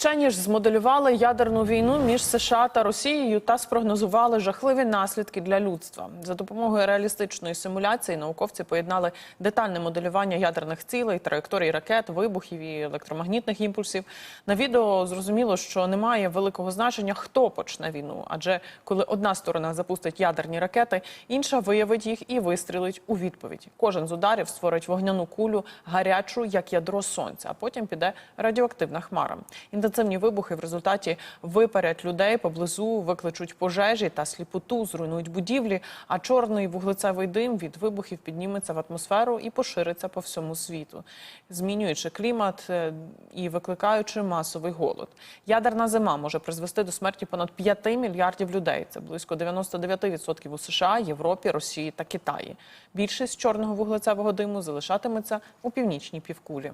Вчені ж змоделювали ядерну війну між США та Росією та спрогнозували жахливі наслідки для людства. За допомогою реалістичної симуляції науковці поєднали детальне моделювання ядерних цілей, траєкторій ракет, вибухів і електромагнітних імпульсів. На відео зрозуміло, що немає великого значення, хто почне війну, адже коли одна сторона запустить ядерні ракети, інша виявить їх і вистрілить у відповідь. Кожен з ударів створить вогняну кулю, гарячу, як ядро сонця, а потім піде радіоактивна хмара. Інтенсивні вибухи в результаті випарять людей поблизу, викличуть пожежі та сліпоту, зруйнують будівлі. А чорний вуглецевий дим від вибухів підніметься в атмосферу і пошириться по всьому світу, змінюючи клімат е, і викликаючи масовий голод. Ядерна зима може призвести до смерті понад 5 мільярдів людей. Це близько 99% у США, Європі, Росії та Китаї. Більшість чорного вуглецевого диму залишатиметься у північній півкулі.